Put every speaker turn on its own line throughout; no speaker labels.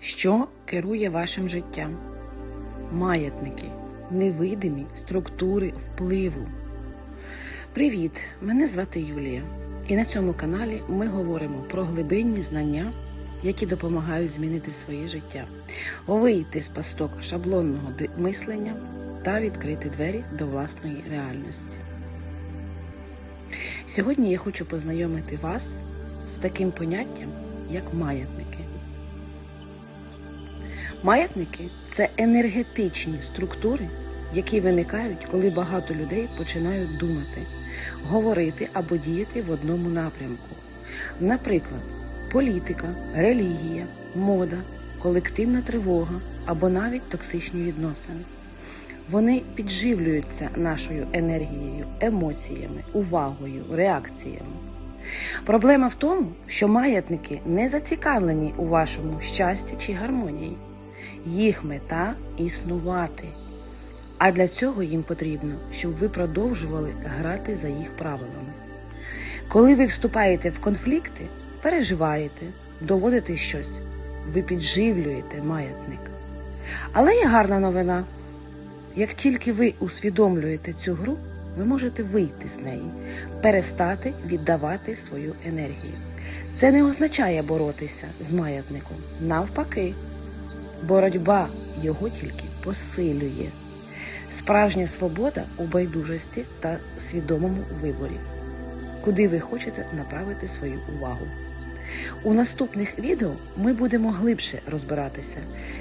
Що керує вашим життям? Маятники, невидимі структури впливу. Привіт! Мене звати Юлія, і на цьому каналі ми говоримо про глибинні знання, які допомагають змінити своє життя, вийти з пасток шаблонного мислення та відкрити двері до власної реальності. Сьогодні я хочу познайомити вас з таким поняттям, як маятники. Маятники це енергетичні структури, які виникають, коли багато людей починають думати, говорити або діяти в одному напрямку. Наприклад, політика, релігія, мода, колективна тривога або навіть токсичні відносини. Вони підживлюються нашою енергією, емоціями, увагою, реакціями. Проблема в тому, що маятники не зацікавлені у вашому щасті чи гармонії. Їх мета існувати. А для цього їм потрібно, щоб ви продовжували грати за їх правилами. Коли ви вступаєте в конфлікти, переживаєте, доводите щось, ви підживлюєте маятник. Але є гарна новина. Як тільки ви усвідомлюєте цю гру, ви можете вийти з неї, перестати віддавати свою енергію. Це не означає боротися з маятником. Навпаки, боротьба його тільки посилює. Справжня свобода у байдужості та свідомому виборі, куди ви хочете направити свою увагу. У наступних відео ми будемо глибше розбиратися,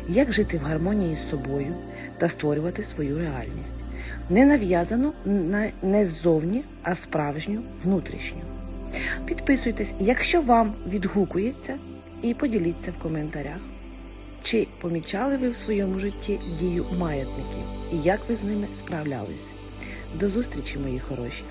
як жити в гармонії з собою та створювати свою реальність, не нав'язану не ззовні, а справжню внутрішню. Підписуйтесь, якщо вам відгукується, і поділіться в коментарях, чи помічали ви в своєму житті дію маятників і як ви з ними справлялись. До зустрічі, мої хороші!